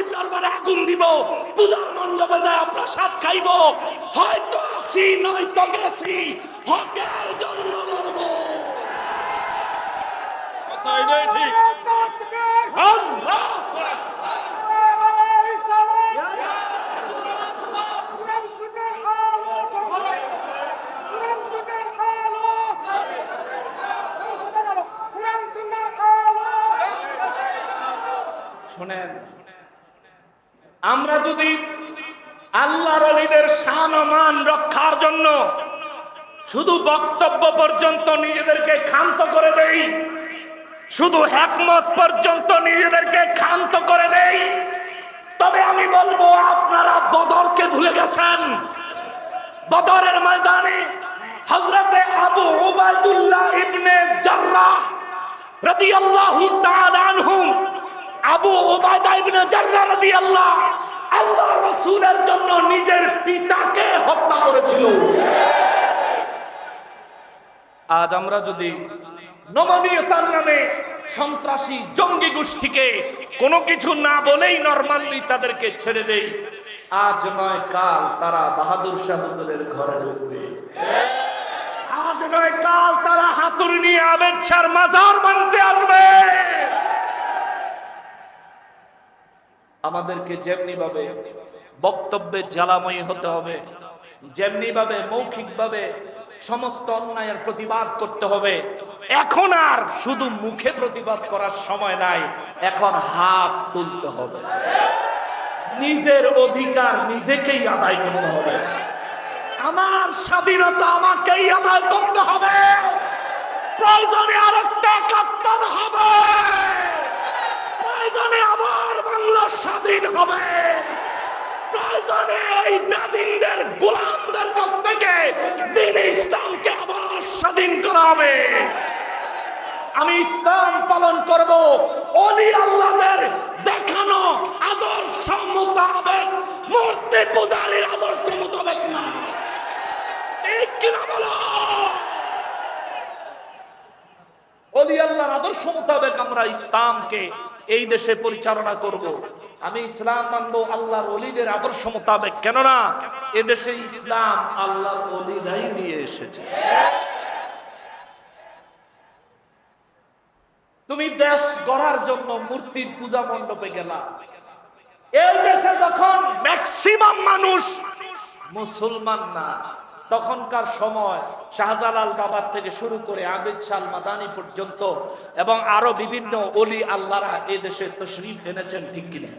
অলির দরবারে আগুন দিব পূজার মণ্ডপে যায় প্রসাদ খাইব। হয়তো আসি নয়তো গেছি হকের জন্য মরব। ঠিক। আল্লাহ যদি আল্লাহর অলিদের ও মান রক্ষার জন্য শুধু বক্তব্য পর্যন্ত নিজেদেরকে ক্ষান্ত করে দেই, শুধু একমত পর্যন্ত নিজেদেরকে ক্ষান্ত করে দেই, তবে আমি বলব আপনারা বদরকে ভুলে গেছেন। বদরের ময়দানে হযরতে আবু উবাইদুল্লাহ ইবনে জাররাহ রাদিয়াল্লাহু তাআলা আনহুম আবু উবাইদা ইবনে জাররাহ রাদিয়াল্লাহ আল্লাহ রাসূলের জন্য নিজের পিতাকে হত্যা করেছিল। আজ আমরা যদি নমনীয়তার নামে সন্ত্রাসী জঙ্গি গোষ্ঠীকে কোনো কিছু না বলেই নরমালি তাদেরকে ছেড়ে দেই, আজ নয় কাল তারা বাহাদুর শাহ হুজুরের ঘরে ঢুকবে। আজ নয় কাল তারা হাতুড়ি নিয়ে আবেদ মাজার বানতে আসবে। আমাদেরকে যেমনি ভাবে বক্তব্যে জ্বালাময়ী হতে হবে যেমনি ভাবে মৌখিক ভাবে সমস্ত অন্যায়ের প্রতিবাদ করতে হবে, এখন আর শুধু মুখে প্রতিবাদ করার সময় নাই, এখন হাত তুলতে হবে। নিজের অধিকার নিজেকেই আদায় করতে হবে। আমার স্বাধীনতা আমাকেই আদায় করতে হবে। প্রয়োজনে আরেকটা একাত্তর হবে। প্রয়োজনে আবার বাংলা স্বাধীন হবে। প্রয়োজনে এই বেদিনদের গোলামদের কাছ থেকে দিন ইসলামকে আবার স্বাধীন করা হবে। আমি ইসলাম পালন করব, অলি আল্লাহদের দেখানো আদর্শ মোতাবেক, মূর্তি পূজারীর আদর্শ মোতাবেক না। ঠিক কিনা বলো? অলি আল্লাহর আদর্শ মোতাবেক আমরা ইসলামকে এই দেশে পরিচালনা করব। আমি ইসলাম মানবো আল্লাহর অলিদের আদর্শ মোতাবেক কেননা এদেশে ইসলাম আল্লাহর অলিরাই নিয়ে এসেছে। তুমি দেশ গড়ার জন্য মূর্তির পূজা মণ্ডপে গেলা। এই দেশে যখন ম্যাক্সিমাম মানুষ মুসলমান না তখনকার সময় শাহজালাল বাবার থেকে শুরু করে আবেদ শাল মাদানি পর্যন্ত এবং আরও বিভিন্ন অলি আল্লাহরা এই দেশে তশরিফ এনেছেন, ঠিক কিনা?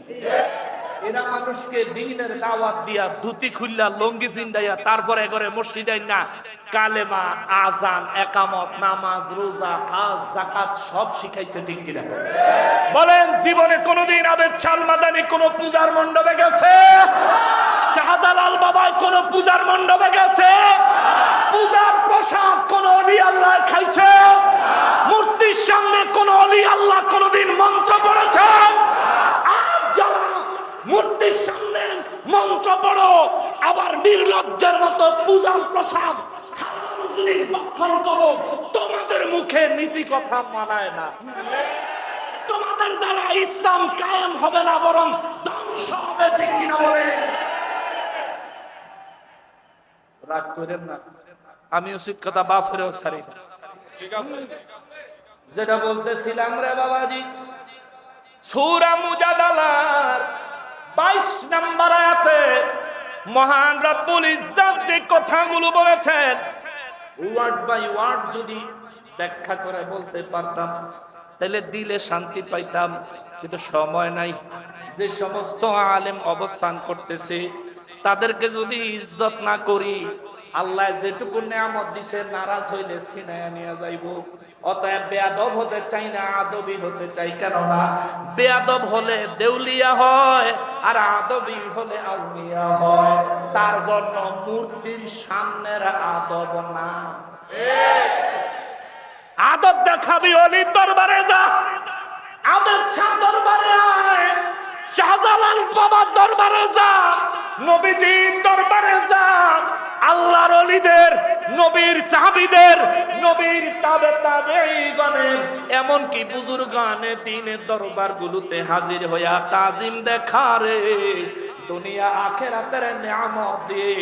এরা মানুষকে দিনের দাওয়াত দিয়া ধুতি খুললা লঙ্গি পিন্দাইয়া তারপরে করে মসজিদে না, কালেমা, আজান, একামত, নামাজ, রোজা, হাজ জাকাত সব শিখাইছে, ঠিক কিনা? বলেন, জীবনে কোনোদিন আবেদ শাল মাদানি কোন পূজার মণ্ডপে গেছে? শাহজালাল বাবায় কোন পূজার মণ্ডপে গেছে? পূজার প্রসাদ কোন অলি আল্লাহ খাইছে? মূর্তির সামনে কোন অলি আল্লাহ কোনদিন মন্ত্র পড়েছে? মূর্তির সামনে মন্ত্র পড়ো, আবার নির্লজ্জের মতো পূজার প্রসাদ ভক্ষণ করো, তোমাদের মুখে নীতি কথা মানায় না। তোমাদের দ্বারা ইসলাম কায়েম হবে না, বরং ধ্বংস হবে ঠিক কিনা বলে রাগ করেন না। আমি উচিত কথা বাফেরও ছাড়ি না। যেটা বলতেছিলাম রে বাবাজি সূরা মুজাদালার 22 নম্বর আয়াতে মহান রব্বুল ইজ্জত যে কথাগুলো বলেছেন ওয়ার্ড বাই ওয়ার্ড যদি ব্যাখ্যা করে বলতে পারতাম তাহলে দিলে শান্তি পাইতাম কিন্তু সময় নাই। যে সমস্ত আলেম অবস্থান করতেছে তাদেরকে যদি ইজ্জত না করি আল্লাহ যেটুকু নিয়ামত দিছে নারাজ হইলে সিনায়া নিয়ে যাইব। অতএব বেয়াদব হতে চাই না আদবি হতে চাই। কেননা বেয়াদব হলে দেউলিয়া হয় আর আদবি হলে আউলিয়া হয়। তার জন্য মূর্তির সামনের আদব না। আদব দেখাবি অলির দরবারে যা আবেদ শাহ দরবারে আয় শাহজালাল বাবার দরবারে যা, নবীজির দরবারে যা। আল্লাহর অলিদের, নবীর সাহাবিদের, নবীর তাবে তাবেঈগণের, এমনকি বুজুর্গানে দিনের দরবারগুলোতে হাজির হইয়া তাজিম দেখারে দুনিয়া আখেরাতের নিয়ামত দিয়ে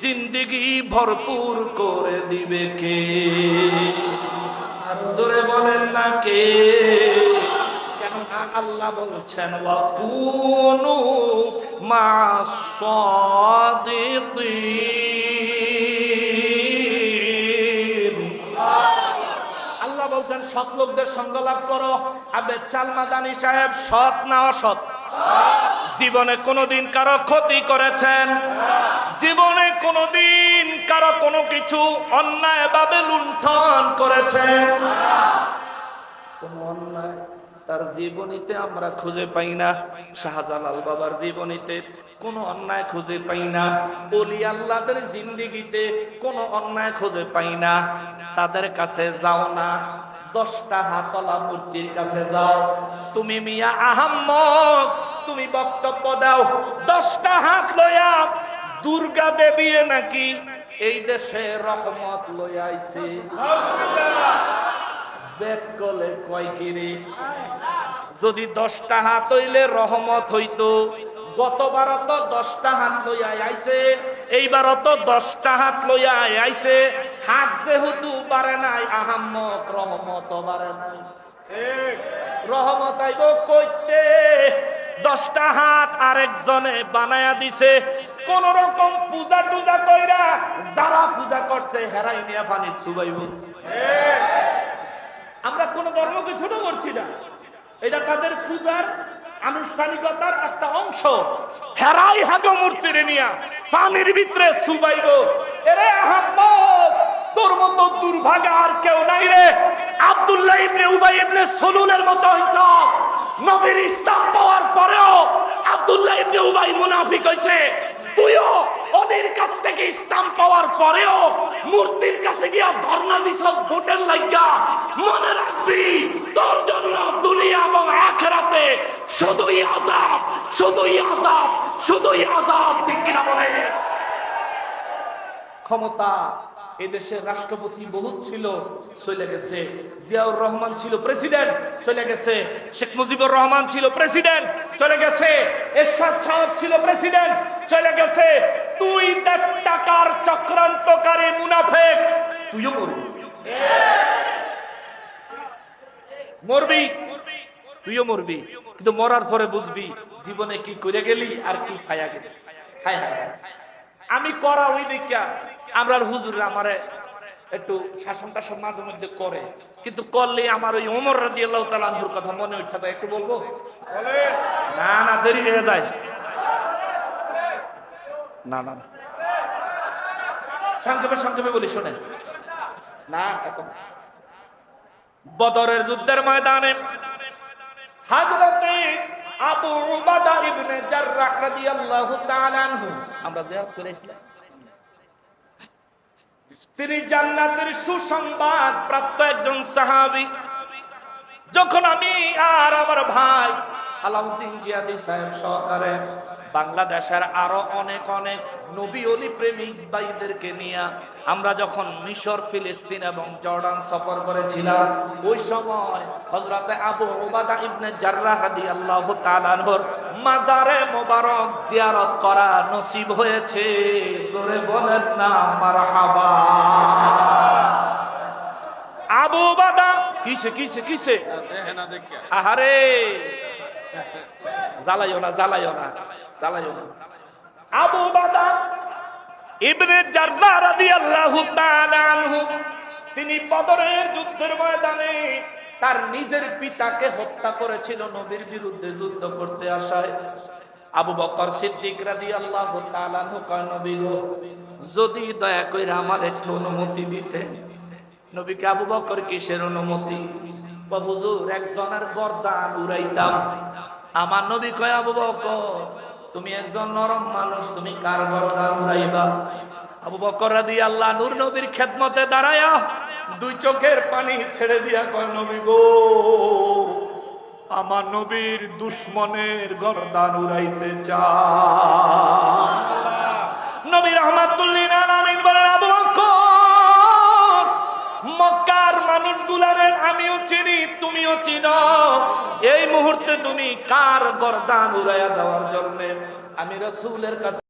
জিন্দিগি ভরপুর করে দিবে কে? আর জোরে বলেন না কে? আল্লাহ বলছেন, ওয়াকুনু মা আল্লাহ বলছেন, সৎ লোকদের সঙ্গ লাভ করো। আবে চালমাদানি সাহেব, সৎ না অসৎ? জীবনে কোনোদিন কারও ক্ষতি করেছেন। জীবনে কোনোদিন কারও কোনো কিছু অন্যায় ভাবে লুণ্ঠন করেছেন। কোনো অন্যায় তার জীবনীতে আমরা খুঁজে পাই না। শাহজালাল বাবার জীবনীতে কোনো অন্যায় খুঁজে পাই না। অলি আল্লাহদের জিন্দিগিতে কোনো অন্যায় খুঁজে পাই না। তাদের কাছে যাও না। দশটা হাতলা মূর্তির কাছে যাও। তুমি মিয়া আহাম্মদ, তুমি বক্তব্য দাও। দশটা হাত লইয়া দুর্গা দেবী নাকি এই দেশে রহমত লইয়া বেদ কলে কয় কিরে? যদি দশটা হাত হইলে রহমত হইতো। গতবার তো দশটা হাত লইয়া আইছে এইবার তো দশটা হাত লইয়া আইছে। হাত যেহেতু বাড়ে নাই, আহাম্মক রহমত বাড়ে নাই। রহমত আইব কইতে। দশটা হাত আরেকজনে বানায়া দিছে। কোন রকম পূজা টুজা কইরা যারা পূজা করছে হেরাই নিয়া পানি চুবাইব আমরা কোন ধর্মকে ছোট করছি না। এটা তাদের পূজার আনুষ্ঠানিকতার একটা অংশ। হেরাই হাগো মূর্তিরে নিয়া পানির ভিতরে সুবাইব এরে আহাম্মদ, তোর মতো দুর্ভাগা আর কেউ নাই রে। আব্দুল্লাহ ইবনে উবাই ইবনে সলুলের মতো হইছ। নবীর ইসলাম পাওয়ার পরেও আব্দুল্লাহ ইবনে উবাই মুনাফিক হইছে। তুইও ওদের কাছ থেকে ইসলাম পাওয়ার পরেও মূর্তির কাছে গিয়া ধর্ণা দিস, ভোটের লাগিয়া মনে রাখবি, তোর জন্য দুনিয়া এবং আখেরাতে শুধুই আজাব শুধুই আজাব শুধুই আজাব ঠিক কিনা বলে ক্ষমতা এদেশের রাষ্ট্রপতি বহুত ছিল, চলে গেছে। জিয়াউর রহমান ছিল প্রেসিডেন্ট, চলে গেছে। শেখ মুজিবুর রহমান ছিল প্রেসিডেন্ট, চলে গেছে। এরশাদ সাহেব ছিল প্রেসিডেন্ট, চলে গেছে। তুই টাকার চক্রান্তকারী মুনাফেক। তুইও মরবি। মরবি। তুইও মরবি। কিন্তু মরার পরে বুঝবি, জীবনে কি করে গেলি আর কি খায়া গেলি। আমি করা ওই দিকা। আমরা হুজুর আমারে একটু শাসন টাসন মাঝে মধ্যে করে। কিন্তু করলে আমার ওই ওমর রাজি আল্লাহ কথা মনে উঠে যায়, একটু বলব? না না, দেরি হয়ে যায়। না না। সংক্ষেপে সংক্ষেপে বলি, শোনেন। না, এখন বদরের যুদ্ধের ময়দানে হাজরতে আবু উবাদা ইবনে জাররাহ রাদিয়াল্লাহু তাআলা আনহু, আমরা জিয়ারত করেছিলাম তিনি জান্নাতের সুসংবাদ প্রাপ্ত একজন সাহাবি। যখন আমি আর আমার ভাই আলাউদ্দিন জিয়াদি সাহেব সহকারে বাংলাদেশের আরও অনেক অনেক নবী অলি প্রেমিক ভাইদেরকে নিয়ে আমরা যখন মিশর, ফিলিস্তিন এবং জর্ডান সফর করেছিলাম, ওই সময় হজরতে আবু উবাদা ইবনে জাররাহ আল্লাহ তাআলার মাজারে মোবারক জিয়ারত করা নসিব হয়েছে। জোরে বলেন না, মারহাবা। আবু বাদা কিসে কিসে কিসে? আহারে জ্বালাইও না জ্বালাইও না। জ্বালাইও না আবু বাদা ইবনে রাদিয়াল্লাহু তাআলা আনহু, তিনি বদরের যুদ্ধের ময়দানে তার নিজের পিতাকে হত্যা করেছিল, নবীর বিরুদ্ধে যুদ্ধ করতে আসায়। আবু বকর সিদ্দিক রাদিয়াল্লাহু তাআলা কয়, নবী গো, যদি দয়া করে আমার একটু অনুমতি দিতেন নবীকে আবু বকর কিসের অনুমতি? হুজুর, একজনের গর্দান উড়াইতাম। আমার নবী কয়, আবু বকর তুমি একজন নরম মানুষ, তুমি কার গর্দান উড়াইবা? আবু বকর রাদি আল্লাহ নূর নবীর খেদমতে দাঁড়ায়া দুই চোখের পানি ছেড়ে দিয়া কয়, নবী গো, আমার নবীর দুশ্মনের গর্দান উড়াইতে চা নবী রহমাতুল্লিন আলামিন বলেন, আবু মক্কার মানুষগুলার আমিও চিনি, তুমিও চিনো। এই মুহূর্তে তুমি কার গরদান উড়াইয়া দেওয়ার জন্য? আমি রসুলের কাছে